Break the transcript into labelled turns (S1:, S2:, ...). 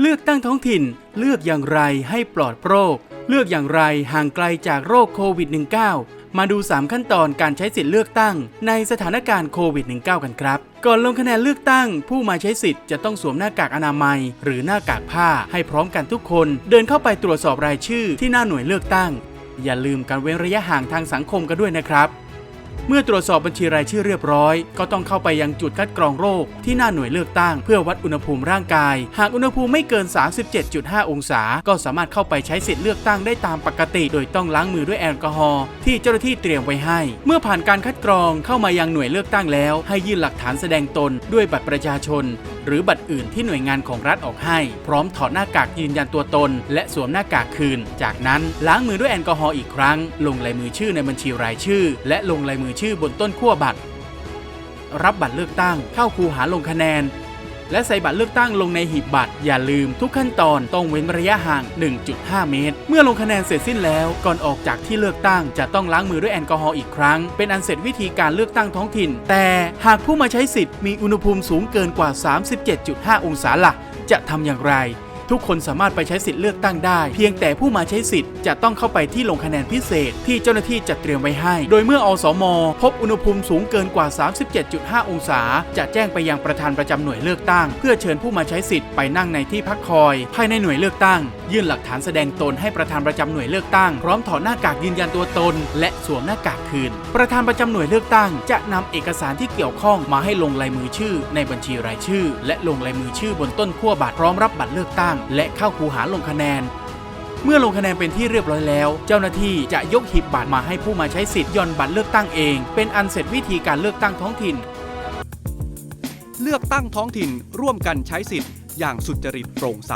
S1: เลือกตั้งท้องถิ่น เลือกอย่างไรให้ปลอดโรค เลือกอย่างไรห่างไกลจากโรคโควิด -19 มาดู 3 ขั้นตอนการใช้สิทธิ์เลือกตั้ง ในสถานการณ์โควิด -19 กันครับ ก่อนลงคะแนนเลือกตั้ง ผู้มาใช้สิทธิ์จะต้องสวมหน้ากากอนามัย หรือหน้ากากผ้าให้พร้อมกันทุกคน เดินเข้าไปตรวจสอบรายชื่อที่หน้าหน่วยเลือกตั้ง อย่าลืมการเว้นระยะห่างทางสังคมกันด้วยนะครับ เมื่อตรวจสอบบัญชีรายชื่อเรียบร้อย ก็ต้องเข้าไปยังจุดคัดกรองโรคที่หน้าหน่วยเลือกตั้ง เพื่อวัดอุณหภูมิร่างกาย หากอุณหภูมิไม่เกิน 37.5 องศา ก็สามารถเข้าไปใช้สิทธิ์เลือกตั้งได้ตามปกติ โดยต้องล้างมือด้วยแอลกอฮอล์ที่เจ้าหน้าที่เตรียมไว้ให้ เมื่อผ่านการคัดกรองเข้ามายังหน่วยเลือกตั้งแล้ว ให้ยื่นหลักฐานแสดงตนด้วยบัตรประชาชน หรือบัตรอื่นที่หน่วยงานของรัฐออกให้ พร้อมถอดหน้ากากยืนยันตัวตน และสวมหน้ากากคืน จากนั้นล้างมือด้วยแอลกอฮอล์อีกครั้ง ลงลายมือชื่อในบัญชีรายชื่อ และลงลายมือชื่อบนต้นขั้วบัตร รับบัตรเลือกตั้งเข้าคูหาลงคะแนน และใส่บัตรเลือกตั้งลงในหีบบัตร อย่าลืมทุกขั้นตอนต้องเว้นระยะห่าง 1.5 เมตร เมื่อลงคะแนนเสร็จสิ้นแล้วก่อนออกจากที่เลือกตั้งจะต้องล้างมือด้วยแอลกอฮอล์อีกครั้ง เป็นอันเสร็จวิธีการเลือกตั้งท้องถิ่น แต่หากผู้มาใช้สิทธิ์มีอุณหภูมิสูงเกินกว่า 37.5 องศาล่ะจะทำอย่างไร ทุกคนสามารถไปใช้สิทธิ์เลือกตั้งได้ เพียงแต่ผู้มาใช้สิทธิ์จะต้องเข้าไปที่ลงคะแนนพิเศษ ที่เจ้าหน้าที่จัดเตรียมไว้ให้ โดยเมื่ออสม พบอุณหภูมิสูงเกินกว่า 37.5 องศา จะแจ้งไปยังประธานประจำหน่วยเลือกตั้ง เพื่อเชิญผู้มาใช้สิทธิ์ไปนั่งในที่พักคอย ภายในหน่วยเลือกตั้ง ยื่นหลักฐานแสดงตนให้ประธานประจำหน่วยเลือกตั้ง พร้อมถอดหน้ากากยืนยันตัวตน และสวมหน้ากากคืน ประธานประจำหน่วยเลือกตั้ง จะนำเอกสารที่เกี่ยวข้องมาให้ลงลายมือชื่อ ในบัญชีรายชื่อ และลงลายมือชื่อบนต้นขั้วบัตรพร้อมรับบัตรเลือกตั้งและเข้าคูหาลงคะแนน เมื่อลงคะแนนเป็นที่เรียบร้อยแล้ว เจ้าหน้าที่จะยกหีบบัตรมาให้ผู้มาใช้สิทธิ์ย่อนบัตรเลือกตั้งเอง เป็นอันเสร็จวิธีการเลือกตั้งท้องถิ่น
S2: เลือกตั้งท้องถิ่นร่วมกันใช้สิทธิ์อย่างสุจริตโปร่งใส